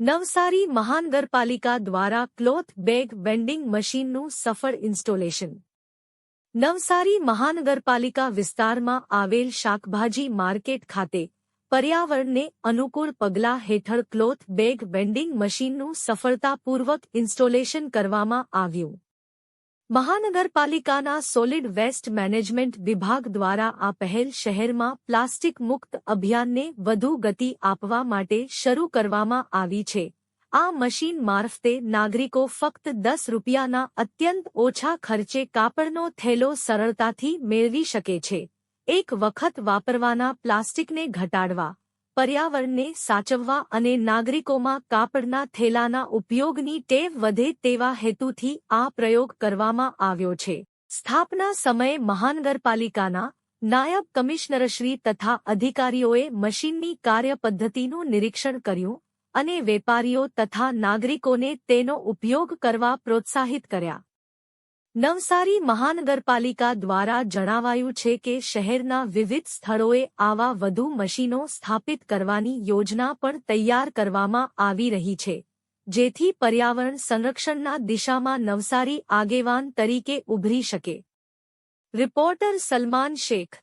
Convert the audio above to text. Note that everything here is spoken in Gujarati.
નવસારી મહાનગરપાલિકા દ્વારા ક્લોથ બેગ વેન્ડિંગ મશીનનું સફળ ઇન્સ્ટોલેશન. નવસારી મહાનગરપાલિકા વિસ્તારમાં આવેલ શાકભાજી માર્કેટ ખાતે પર્યાવરણને અનુકૂળ પગલાં હેઠળ ક્લોથ બેગ વેન્ડિંગ મશીનનું સફળતાપૂર્વક ઇન્સ્ટોલેશન કરવામાં આવ્યું. મહાનગરપાલિકાના સોલિડ વેસ્ટ મેનેજમેન્ટ વિભાગ દ્વારા આ પહેલ શહેરમાં પ્લાસ્ટિક મુક્ત અભિયાનને વધુ ગતિ આપવા માટે શરૂ કરવામાં આવી છે. આ મશીન મારફતે નાગરિકો ફક્ત દસ રૂપિયાના અત્યંત ઓછા ખર્ચે કાપડનો થેલો સરળતાથી મેળવી શકે છે. એક વખત વાપરવાના પ્લાસ્ટિકને ઘટાડવા પર્યાવરણને સાચવવા અને નાગરિકોમાં કાપડના થેલાના ઉપયોગની ટેવ વધે તેવા હેતુથી આ પ્રયોગ કરવામાં આવ્યો છે. સ્થાપના સમયે મહાનગરપાલિકાના નાયબ કમિશનરશ્રી તથા અધિકારીઓએ મશીનની કાર્યપદ્ધતિનું નિરીક્ષણ કર્યું અને વેપારીઓ તથા નાગરિકોને તેનો ઉપયોગ કરવા પ્રોત્સાહિત કર્યા. નવસારી મહાનગરપાલિકા દ્વારા જણાવાયું છે કે શહેરના વિવિધ સ્થળોએ આવા વધુ મશીનો સ્થાપિત કરવાની યોજના પણ તૈયાર કરવામાં આવી રહી છે. જેથી પર્યાવરણ સંરક્ષણના દિશામાં નવસારી આગેવાન તરીકે ઉભરી શકે. રિપોર્ટર સલમાન શેખ